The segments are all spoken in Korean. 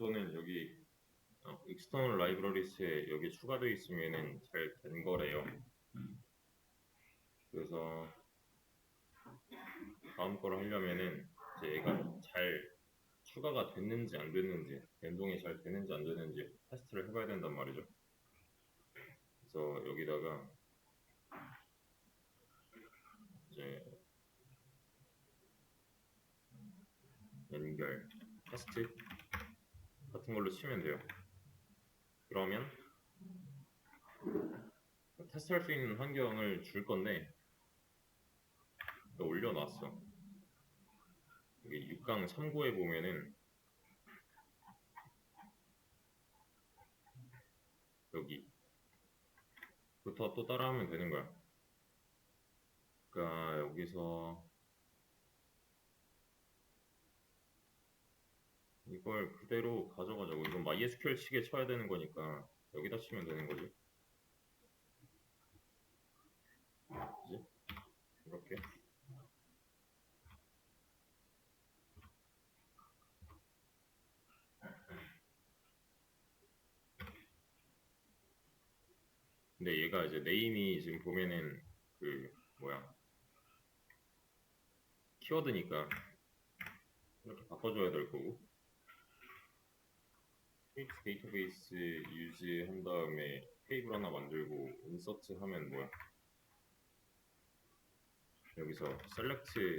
우선은 여기 어, external libraries에 여기 추가되어 있으면은 잘 된 거래요. 그래서 다음 거를 하려면은 이제 얘가 잘 추가가 됐는지 안 됐는지 연동이 잘 되는지 안 되는지 테스트를 해봐야 된단 말이죠. 그래서 여기다가 이제 연결 테스트 같은 걸로 치면 돼요. 그러면 테스트할 수 있는 환경을 줄 건데 올려놨어. 여기 6강 참고해 보면은 여기 부터 또 따라하면 되는 거야. 그러니까 여기서 이걸 그대로 가져가자고. 이건 MySQL 치게 쳐야 되는 거니까 여기다 치면 되는 거지. 그지? 이렇게. 근데 얘가 이제 네임이 지금 보면은 그 뭐야 키워드니까 이렇게 바꿔줘야 될 거고 페이트 데이터베이스 유지 한 다음에 테이블 하나 만들고 인서트 하면 뭐야? 여기서 셀렉트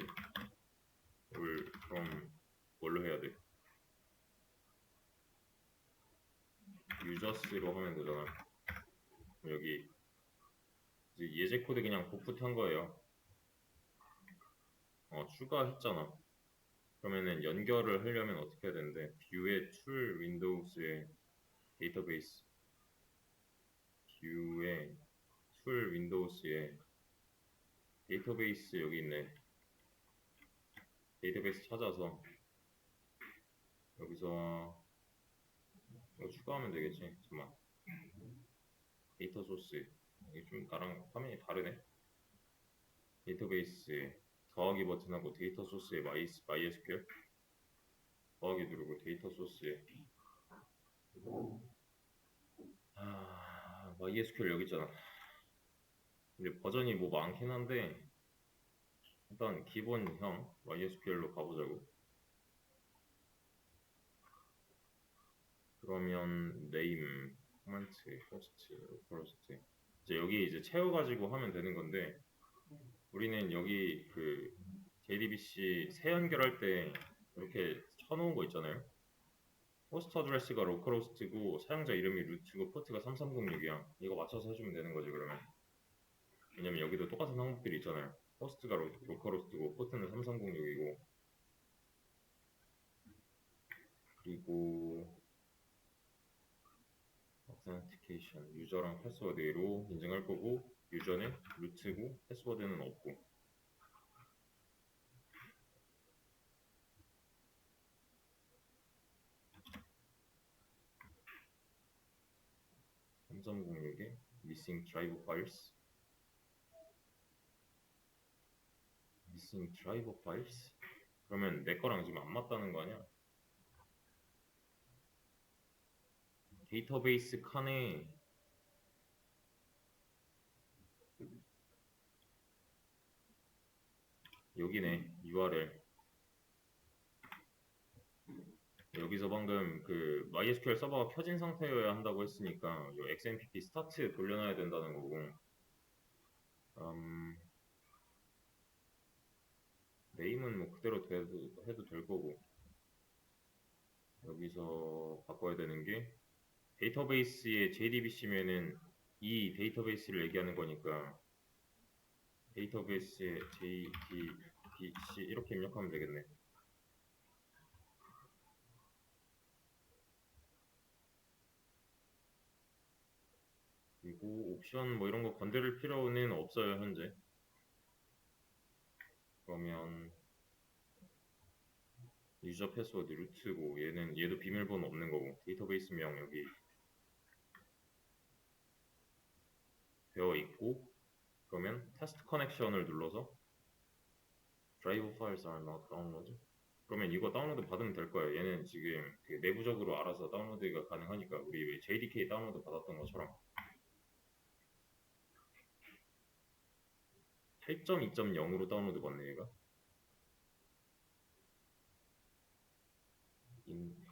올 from 뭘로 해야 돼? 유저스로 하면 되잖아. 여기 예제 코드 그냥 복붙 한 거예요. 어 추가했잖아 그러면은 연결을 하려면 어떻게 해야 되는데 뷰의 툴 윈도우스의 데이터베이스. 뷰의 툴 윈도우스의 데이터베이스 여기 있네. 데이터베이스 찾아서 여기서 이거 추가하면 되겠지? 잠깐만. 데이터 소스. 이게 좀 나랑 화면이 다르네. 데이터베이스 더하기 버튼하고 데이터 소스에 MySQL 더하기 누르고 데이터 소스에. 아, MySQL 여기 있잖아. 근데 버전이 뭐 많긴 한데 일단 기본형 MySQL로 가보자고. 그러면 name, command, host, localhost 이제 여기 이제 채워가지고 하면 되는 건데 우리는 여기 그 JDBC 새 연결할 때 이렇게 쳐놓은 거 있잖아요. 호스트 어드레스가 로컬호스트고 사용자 이름이 루트고 포트가 3306이야. 이거 맞춰서 해주면 되는 거지 그러면. 왜냐면 여기도 똑같은 항목들이 있잖아요. 호스트가 로, 로컬호스트고 포트는 3306이고 그리고 authentication 유저랑 패스워드로 인증할 거고 유저는 루트고 패스워드는 없고 (3.06에) missing drive files missing drive files 그러면 내 거랑 지금 안 맞다는 거 아니야? 데이터베이스 칸에 여기네 URL 여기서 방금 그 MySQL 서버가 켜진 상태여야 한다고 했으니까 요 XMPP 스타트 돌려놔야 된다는 거고. 음, 네임은 뭐 그대로 돼도, 해도 될 거고. 여기서 바꿔야 되는 게 데이터베이스에 JDBC면은 이 데이터베이스를 얘기하는 거니까 데이터베이스에 JDBC 이렇게 입력하면 되겠네. 그리고 옵션 뭐 이런 거 건드릴 필요는 없어요 현재. 그러면 유저 패스워드 루트고 얘는 얘도 비밀번호 없는 거고 데이터베이스명 여기 되어 있고 그러면 테스트 커넥션을 눌러서 drive files are not download 그러면 이거 다운로드 받으면 될 거예요. 얘는 지금 그 내부적으로 알아서 다운로드가 가능하니까 우리 왜 JDK 다운로드 받았던 것처럼 8.2.0으로 다운로드 받네 얘가.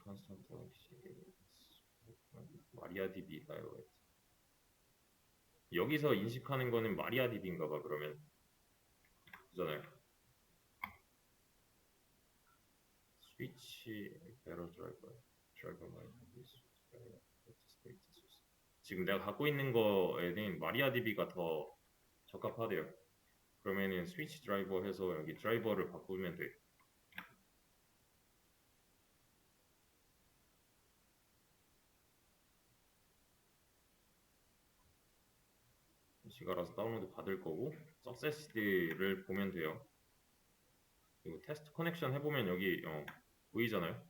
constant 마리아DB 다이어트 여기서 인식하는 거는 마리아DB인가 봐 그러면. 그잖아요. 스위치 에러 드라이버 드라이버 마이 지금 내가 갖고 있는 거에는 마리아DB가 더 적합하대요. 그러면은 스위치 드라이버 해서 여기 드라이버를 바꾸면 돼 지가 알아서 다운로드 받을 거고 석세스를 보면 돼요. 그리고 테스트 커넥션 해보면 여기 어, 보이잖아요.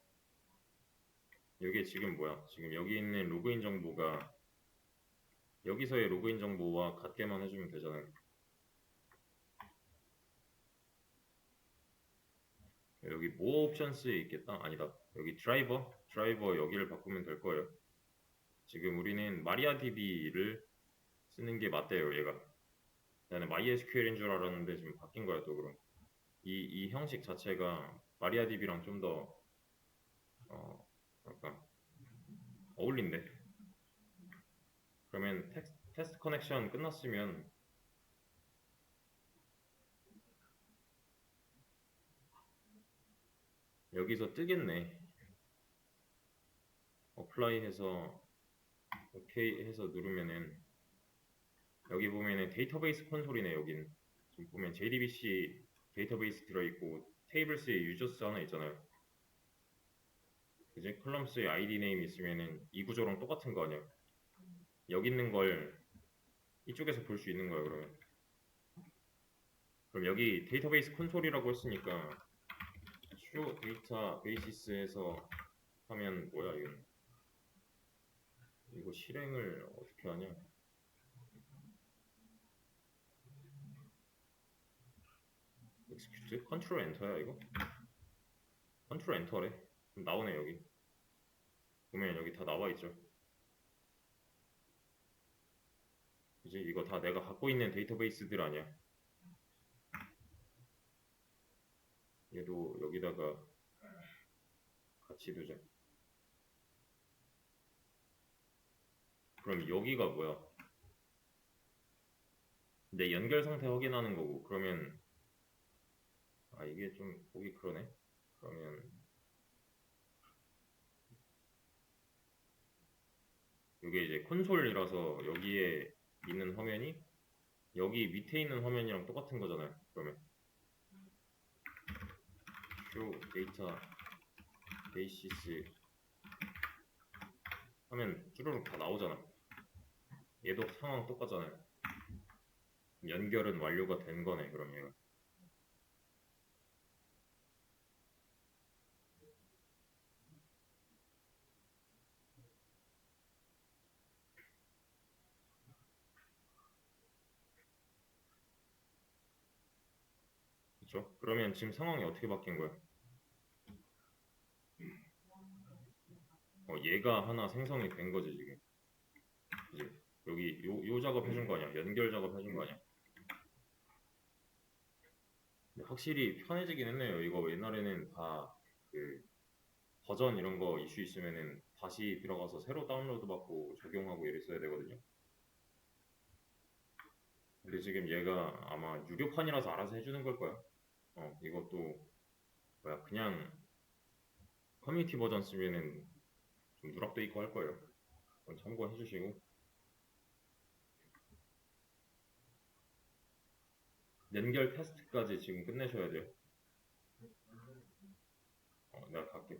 여기 지금 뭐야? 지금 여기 있는 로그인 정보가 여기서의 로그인 정보와 같게만 해주면 되잖아요. 여기 모 옵션스에 있겠다? 아니다. 여기 드라이버, 드라이버 여기를 바꾸면 될 거예요. 지금 우리는 마리아DB를 쓰는 게 맞대요, 얘가. 나는 MySQL인 줄 알았는데 지금 바뀐 거야, 또 그럼. 이, 이 형식 자체가 마리아DB랑 좀 더, 어, 뭐랄까, 어울린대. 그러면 텍스, 테스트 커넥션 끝났으면 여기서 뜨겠네. 어플라이 해서 오케이 해서 누르면은 여기 보면은 데이터베이스 콘솔이네 여기는 지금 보면 JDBC 데이터베이스 들어있고 테이블스에 유저스 하나 있잖아요. 그지? 컬럼스에 ID 네임 있으면은 이 구조랑 똑같은 거 아니야? 여기 있는 걸 이쪽에서 볼 수 있는 거야 그러면. 그럼 여기 데이터베이스 콘솔이라고 했으니까 쇼 데이터 베이시스에서 하면 뭐야 이건? 이거 실행을 어떻게 하냐 execute 컨트롤 엔터야 이거? 컨트롤 엔터래. 나오네 여기. 보면 여기 다 나와 있죠. 이제 이거 다 내가 갖고 있는 데이터베이스들 아니야. 얘도 여기다가 같이 두자. 그럼 여기가 뭐야? 내 연결 상태 확인하는 거고 그러면 아 이게 좀 보기 그러네. 그러면 이게 이제 콘솔이라서 여기에 있는 화면이 여기 밑에 있는 화면이랑 똑같은 거잖아요 그러면. 쇼 데이터 베이시스 하면 쭈루룩 다 나오잖아. 얘도 상황 똑같잖아요. 연결은 완료가 된 거네 그럼 얘가 그쵸? 그러면 지금 상황이 어떻게 바뀐 거야? 어, 얘가 하나 생성이 된 거지 지금. 이제 여기 요, 요 작업 해준 거 아니야? 연결 작업 해준 거 아니야? 확실히 편해지긴 했네요. 이거 옛날에는 다 그 버전 이런 거 이슈 있으면은 다시 들어가서 새로 다운로드 받고 적용하고 이랬어야 되거든요. 근데 지금 얘가 아마 유료판이라서 알아서 해주는 걸 거야 어 이것도 뭐야 그냥 커뮤니티 버전 쓰면은 좀 누락돼 있고 할 거예요. 참고해 주시고 연결 테스트까지 지금 끝내셔야 돼요. 어, 내가 갈게.